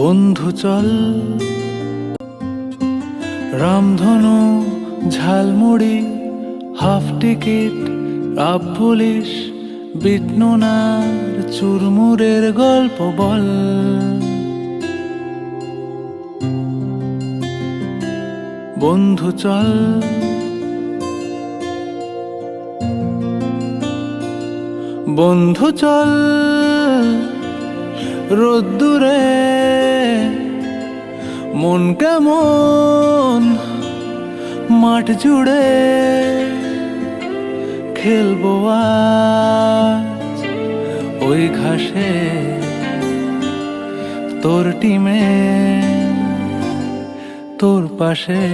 বন্ধু চল। রামধনু, jhalmuri, half ticket up police চুরমুরের গল্প বল। বন্ধু চল। বন্ধু চল। রোদ্দুরে মন কেমন? মাঠ জুড়ে খেলব আজ ওই ঘাসে তোর টিমে তোর পাশে।